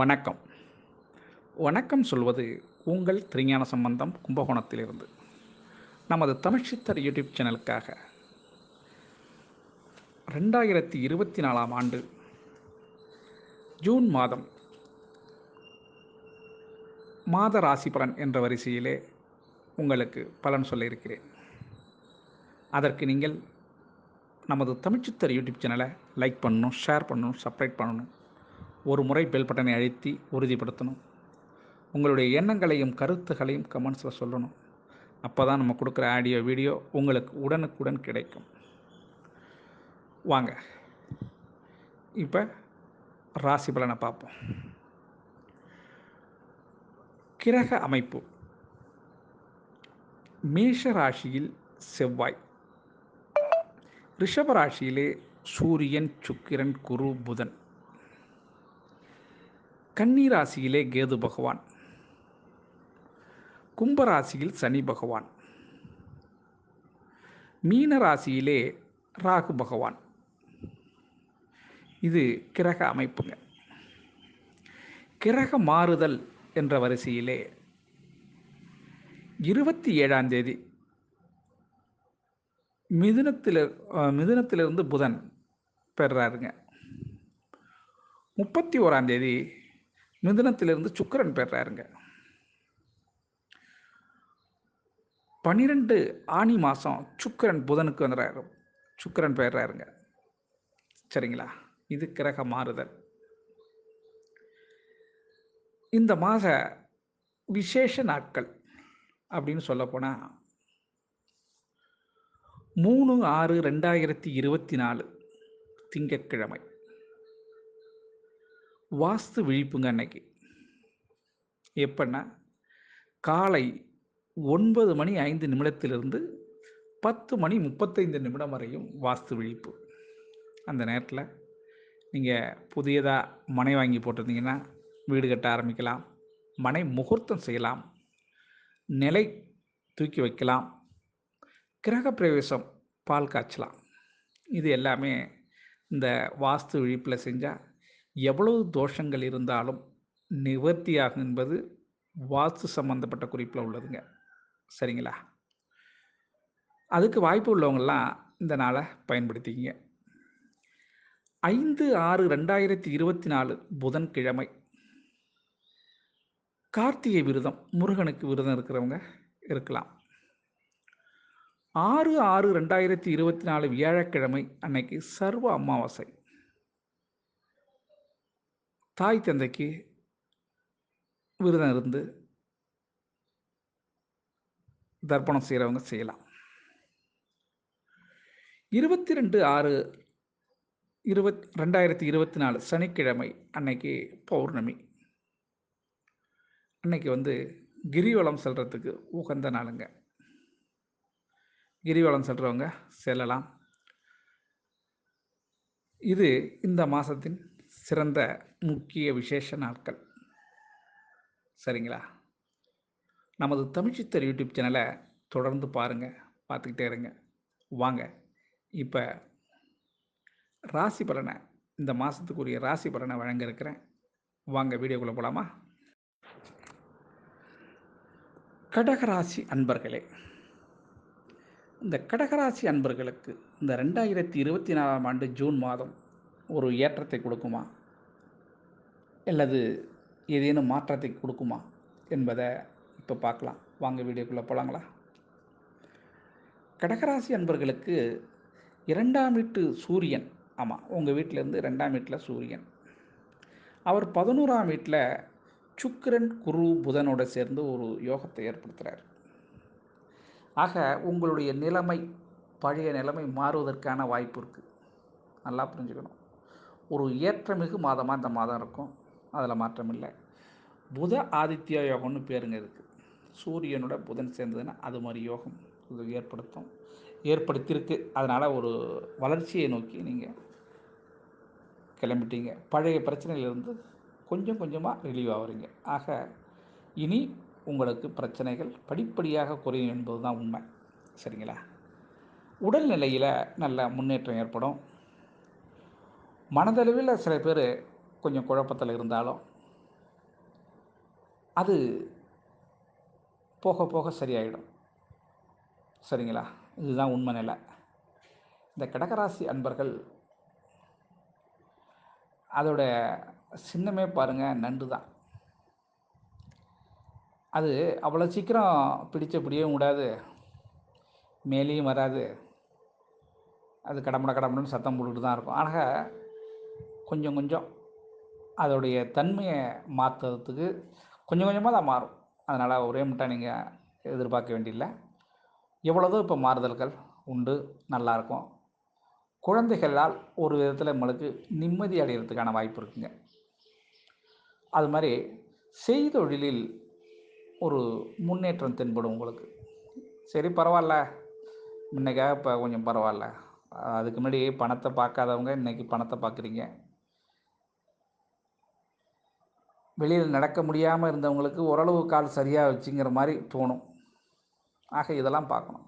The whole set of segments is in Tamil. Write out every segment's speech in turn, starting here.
வணக்கம். வணக்கம் சொல்வது உங்கள் திருஞான சம்பந்தம் கும்பகோணத்திலிருந்து. நமது தமிழ்ச்சித்தர் யூடியூப் சேனலுக்காக ரெண்டாயிரத்தி இருபத்தி நாலாம் ஆண்டு ஜூன் மாதம் மாத ராசி பலன் என்ற வரிசையிலே உங்களுக்கு பலன் சொல்ல இருக்கிறேன். அதற்கு நீங்கள் நமது தமிழ்ச்சித்தர் யூடியூப் சேனலை லைக் பண்ணணும் ஷேர் பண்ணணும் சப்ஸ்கிரைப் பண்ணணும். ஒரு முறை பெல் பட்டனை அழுத்தி உறுதிப்படுத்தணும். உங்களுடைய எண்ணங்களையும் கருத்துகளையும் கமெண்ட்ஸில் சொல்லணும். அப்போ தான் நம்ம கொடுக்குற ஆடியோ வீடியோ உங்களுக்கு உடனுக்குடன் கிடைக்கும். வாங்க. இப்போ ராசி பலனை பார்ப்போம். கிரக அமைப்பு. மேஷ ராசியில் செவ்வாய். ரிஷப ராசியிலே சூரியன் சுக்கிரன் குரு புதன். கன்னிராசியிலே கேது பகவான். கும்பராசியில் சனி பகவான். மீன ராசியிலே ராகு பகவான். இது கிரக அமைப்புங்க. கிரக மாறுதல் என்ற வரிசையிலே இருபத்தி ஏழாம் தேதி மிதுனத்தில் மிதுனத்திலிருந்து புதன் பெறாருங்க. முப்பத்தி ஓராம் தேதி மிதுனத்திலிருந்து சுக்கரன் பெறாருங்க. பன்னிரெண்டு ஆணி மாதம் சுக்கரன் புதனுக்கு வந்துடுறாரு சுக்கரன் பெறாருங்க. சரிங்களா? இது கிரக மாறுதல். இந்த மாத விசேஷ நாட்கள் அப்படின்னு சொல்லப்போனால் மூணு ஆறு ரெண்டாயிரத்தி இருபத்தி நாலு திங்கட்கிழமை. வாஸ்து விழிப்புங்க அன்னைக்கு. எப்படின்னா காலை ஒன்பது மணி ஐந்து நிமிடத்திலிருந்து பத்து மணி முப்பத்தைந்து நிமிடம் வரையும் வாஸ்து விழிப்பு. அந்த நேரத்தில் நீங்கள் புதியதாக மனை வாங்கி போட்டிருந்தீங்கன்னா வீடு கட்ட ஆரம்பிக்கலாம். மனை முகூர்த்தம் செய்யலாம். நிலை தூக்கி வைக்கலாம். கிரக பிரவேசம் பால் காய்ச்சலாம். இது எல்லாமே இந்த வாஸ்து விழிப்பில் செஞ்சால் எவ்வளவு தோஷங்கள் இருந்தாலும் நிவர்த்தியாகும் என்பது வாஸ்து சம்பந்தப்பட்ட குறிப்பில் உள்ளதுங்க. சரிங்களா? அதுக்கு வாய்ப்பு உள்ளவங்கள்லாம் இந்த நாளை பயன்படுத்திக்கிங்க. ஐந்து ஆறு ரெண்டாயிரத்தி இருபத்தி நாலு புதன்கிழமை. கார்த்திகை விரதம் முருகனுக்கு விரதம் இருக்கிறவங்க இருக்கலாம். ஆறு ஆறு ரெண்டாயிரத்தி இருபத்தி நாலு வியாழக்கிழமை அன்னைக்கு சர்வ அமாவாசை. தாய் தந்தைக்கு விரதம் இருந்து தர்ப்பணம் செய்கிறவங்க செய்யலாம். இருபத்தி ரெண்டு ஆறு இருபத் ரெண்டாயிரத்தி இருபத்தி நாலு சனிக்கிழமை அன்னைக்கு பௌர்ணமி. அன்னைக்கு வந்து கிரிவலம் செல்றதுக்கு உகந்த நாளுங்க. கிரிவலம் செல்றவங்க செல்லலாம். இது இந்த மாதத்தின் சிறந்த முக்கிய விசேஷ நாட்கள். சரிங்களா? நமது தமிழ்ச்சித்தர் யூடியூப் சேனலை தொடர்ந்து பாருங்கள் பார்த்துக்கிட்டே இருங்க. வாங்க இப்போ ராசி பலனை இந்த மாதத்துக்குரிய ராசி பலனை வழங்க இருக்கிறேன் வாங்க வீடியோக்குள்ளே போகலாமா கடகராசி அன்பர்களே இந்த கடகராசி அன்பர்களுக்கு இந்த ரெண்டாயிரத்தி இருபத்தி நாலாம் ஆண்டு ஜூன் மாதம் ஒரு ஏற்றத்தை கொடுக்குமா? அல்லது ஏதேனும் மாற்றத்தை கொடுக்குமா என்பதை இப்போ பார்க்கலாம். வாங்க வீடியோக்குள்ளே போகலாங்களா? கடகராசி அன்பர்களுக்கு இரண்டாம் வீட்டு சூரியன் ஆமாம் உங்கள் வீட்டிலேருந்து ரெண்டாம் வீட்டில் சூரியன். அவர் பதினோராம் வீட்டில் சுக்கிரன் குரு புதனோட சேர்ந்து ஒரு யோகத்தை ஏற்படுத்துகிறார் ஆக உங்களுடைய நிலைமை பழைய நிலைமை மாறுவதற்கான வாய்ப்பு இருக்குது நல்லா புரிஞ்சுக்கணும். ஒரு ஏற்றமிகு மாதமாக இந்த மாதம் இருக்கும். அதில் மாற்றம் இல்லை. புத ஆதித்ய யோகம்னு பேருங்க இருக்குது சூரியனோட புதன் சேர்ந்ததுன்னா அது மாதிரி யோகம் இது ஏற்படுத்தும். ஏற்படுத்தியிருக்கு. அதனால் ஒரு வளர்ச்சியை நோக்கி நீங்கள் கிளம்பிட்டீங்க. பழைய பிரச்சனையிலிருந்து கொஞ்சம் கொஞ்சமாக ரிலீவ் ஆகுறீங்க ஆக இனி உங்களுக்கு பிரச்சனைகள் படிப்படியாக குறையும் என்பது தான் உண்மை. சரிங்களா? உடல்நிலையில் நல்ல முன்னேற்றம் ஏற்படும். மனதளவில் சில பேர் கொஞ்சம் குழப்பத்தில் இருந்தாலும் அது போக போக சரியாயிடும். சரிங்களா? இதுதான் உண்மை நிலை. இந்த கடகராசி அன்பர்கள் அதோட சின்னமே பாருங்கள் நண்டு தான். அது அவ்வளோ சீக்கிரம் பிடிச்ச பிடியவும் கூடாது மேலேயும் வராது. அது கடமுட கடமுடன்னு சத்தம் போட்டுட்டு தான் இருக்கும். ஆக கொஞ்சம் கொஞ்சம் அதோடைய தன்மையை மாற்றுறதுக்கு கொஞ்சம் கொஞ்சமாக தான் மாறும். அதனால் ஒரே முட்டை நீங்கள் எதிர்பார்க்க வேண்டியதில்லை எவ்வளோதோ இப்போ மாறுதல்கள் உண்டு நல்லாயிருக்கும் குழந்தைகளால் ஒரு விதத்தில் நம்மளுக்கு நிம்மதி அடைகிறதுக்கான வாய்ப்பு இருக்குங்க. அது மாதிரி செய்தொழிலில் ஒரு முன்னேற்றம் தென்படும் உங்களுக்கு. சரி பரவாயில்ல. முன்னைக்காக இப்போ கொஞ்சம் பரவாயில்ல. அதுக்கு முன்னாடி பணத்தை பார்க்காதவங்க இன்றைக்கி பணத்தை பார்க்குறீங்க. வெளியில் நடக்க முடியாமல் இருந்தவங்களுக்கு ஓரளவு கால் சரியாக வச்சுங்கிற மாதிரி தோணும். ஆக இதெல்லாம் பார்க்கணும்.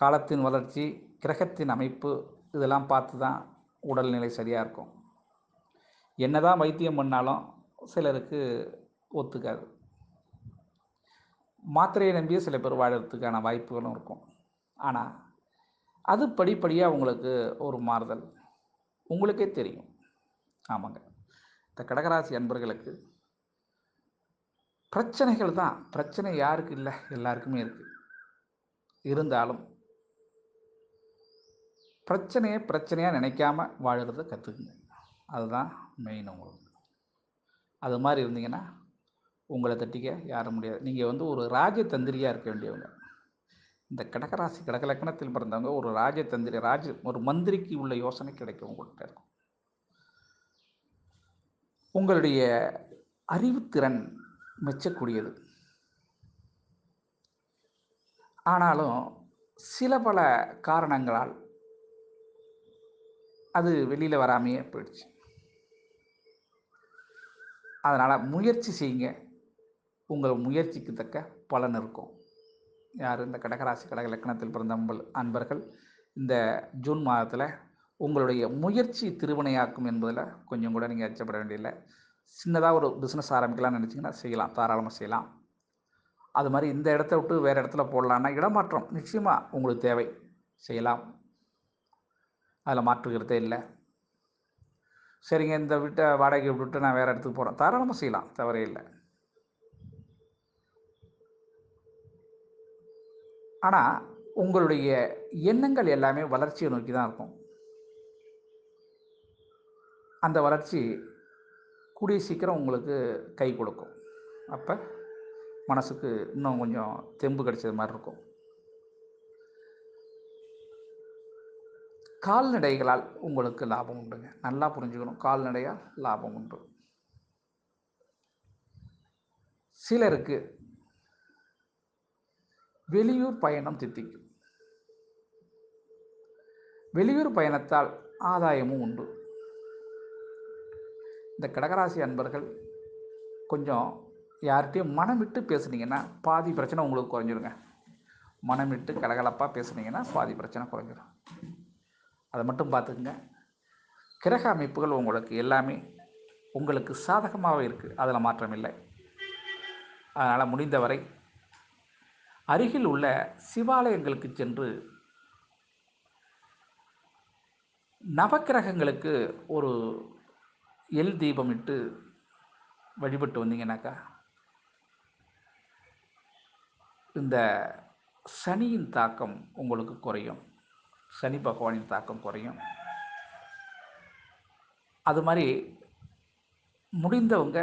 காலத்தின் வளர்ச்சி கிரகத்தின் அமைப்பு இதெல்லாம் பார்த்து தான் உடல்நிலை சரியாக இருக்கும். என்ன தான் வைத்தியம் பண்ணாலும் சிலருக்கு ஒத்துக்காது. மாத்திரையை நம்பியே சில பேர் வாழறதுக்கான வாய்ப்புகளும் இருக்கும். ஆனால் அது படிப்படியாக உங்களுக்கு ஒரு மாறுதல். உங்களுக்கே தெரியும். ஆமாங்க. இந்த கடகராசி அன்பர்களுக்கு பிரச்சனைகள் தான். பிரச்சனை யாருக்கு இல்லை? எல்லாருக்குமே இருக்குது இருந்தாலும் பிரச்சனையை பிரச்சனையாக நினைக்காம வாழ்கிறத கற்றுக்குங்க அதுதான் மெயின் உங்களுக்கு. அது மாதிரி இருந்தீங்கன்னா உங்களை தட்டிக்க யாரும் முடியாது. நீங்கள் வந்து ஒரு ராஜதந்திரியாக இருக்க வேண்டியவங்க. இந்த கடகராசி கடகலக்கணத்தில் பிறந்தவங்க ஒரு ராஜதந்திரி ராஜ ஒரு மந்திரிக்கு உள்ள யோசனை கிடைக்கும் உங்கள்கிட்ட இருக்கும். உங்களுடைய அறிவுத்திறன் மெச்சக்கூடியது. ஆனாலும் சில பல காரணங்களால் அது வெளியில் வராமையே போயிடுச்சு. அதனால் முயற்சி செய்யுங்க. உங்கள் முயற்சிக்கு தக்க பலன் இருக்கும். யார்? இந்த கடகராசி கடக இலக்கணத்தில் பிறந்த அன்பர்கள். இந்த ஜூன் மாதத்தில் உங்களுடைய முயற்சி திருவினையாக்கும் என்பதில் கொஞ்சம் கூட நீங்கள் அச்சப்பட வேண்டியதில்லை. சின்னதாக ஒரு பிஸ்னஸ் ஆரம்பிக்கலாம்னு நினச்சிங்கன்னா செய்யலாம். தாராளமாக செய்யலாம். அது மாதிரி இந்த இடத்த விட்டு வேறு இடத்துல போடலான்னா இடமாற்றம் நிச்சயமாக உங்களுக்கு தேவை. செய்யலாம். அதில் மாற்றுகிறதே இல்லை. சரிங்க இந்த வீட்டை வாடகை விட்டுட்டு நான் வேறு இடத்துக்கு போகிறேன் தாராளமாக செய்யலாம். தவறே இல்லை. ஆனால் உங்களுடைய எண்ணங்கள் எல்லாமே வளர்ச்சியை நோக்கி தான் இருக்கும். அந்த வளர்ச்சி கூடிய சீக்கிரம் உங்களுக்கு கை கொடுக்கும். அப்போ மனசுக்கு இன்னும் கொஞ்சம் தெம்பு கிடைச்சது மாதிரி இருக்கும். கால்நடைகளால் உங்களுக்கு லாபம் உண்டுங்க. நல்லா புரிஞ்சுக்கணும். கால்நடையால் லாபம் உண்டு. சிலருக்கு வெளியூர் பயணம் தித்திக்கும். வெளியூர் பயணத்தால் ஆதாயமும் உண்டு. இந்த கடகராசி அன்பர்கள் கொஞ்சம் யார்கிட்டையும் மனம் விட்டு பேசுனீங்கன்னா பாதி பிரச்சனை உங்களுக்கு குறைஞ்சிருங்க. மனம் விட்டு கலகலப்பாக பேசுனீங்கன்னா பாதி பிரச்சனை குறைஞ்சிரும். அதை மட்டும் பார்த்துக்குங்க. கிரக அமைப்புகள் உங்களுக்கு எல்லாமே உங்களுக்கு சாதகமாக இருக்குது அதில் மாற்றம் இல்லை. அதனால் முடிந்தவரை அருகில் உள்ள சிவாலயங்களுக்கு சென்று நவக்கிரகங்களுக்கு ஒரு எல் தீபம் இட்டு வழிபட்டு வந்தீங்கன்னாக்கா இந்த சனியின் தாக்கம் உங்களுக்கு குறையும். சனி பகவானின் தாக்கம் குறையும். அது மாதிரி முடிந்தவங்க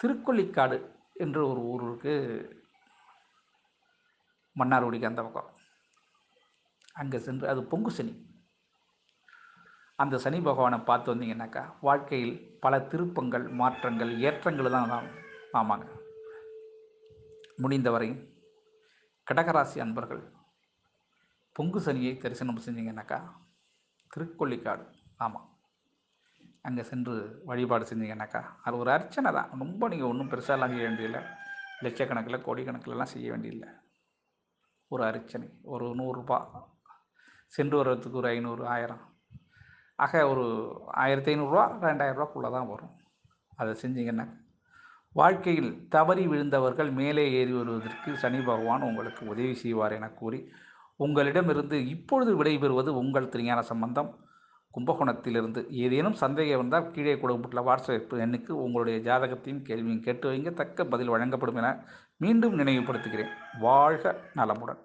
திருக்கொள்ளிக்காடு என்ற ஒரு ஊர் இருக்குது மன்னார்குடிக்கு அந்த பக்கம். அங்கே சென்று அது பொங்கு சனி. அந்த சனி பகவானை பார்த்து வந்தீங்கன்னாக்கா வாழ்க்கையில் பல திருப்பங்கள் மாற்றங்கள் ஏற்றங்கள் தான் தான் ஆமாங்க. முடிந்தவரை கடகராசி அன்பர்கள் பொங்கு சனியை தரிசனம் செஞ்சீங்கன்னாக்கா திருக்கொள்ளிக்காடு ஆமாம் அங்கே சென்று வழிபாடு செஞ்சீங்கன்னாக்கா அது ஒரு அர்ச்சனை தான். ரொம்ப நீங்கள் ஒன்றும் பெருசாலாம் செய்ய வேண்டியதில்லை. லட்சக்கணக்கில் கோடிக்கணக்கிலலாம் செய்ய வேண்டியதில்லை. ஒரு அர்ச்சனை ஒரு நூறுரூபா. சென்று வர்றதுக்கு ஒரு ஐநூறு ஆயிரம். ஆக ஒரு ஆயிரத்தி ஐநூறுரூவா ரெண்டாயிரரூவாக்குள்ளே தான் வரும். அதை செஞ்சீங்கன்னா வாழ்க்கையில் தவறி விழுந்தவர்கள் மேலே ஏறி வருவதற்கு சனி பகவான் உங்களுக்கு உதவி செய்வார் என கூறி உங்களிடமிருந்து இப்பொழுது விடைபெறுவது உங்கள் திருஞான சம்பந்தம். கும்பகோணத்திலிருந்து ஏதேனும் சந்தேகம் இருந்தால் கீழே கொடுக்கப்பட்டுள்ள வாட்ஸ்அப் எண்ணுக்கு உங்களுடைய ஜாதகத்தையும் கேள்வியும் கேட்டு வைங்க. தக்க பதில் வழங்கப்படும் என மீண்டும் நினைவுபடுத்துகிறேன். வாழ்க நலமுடன்.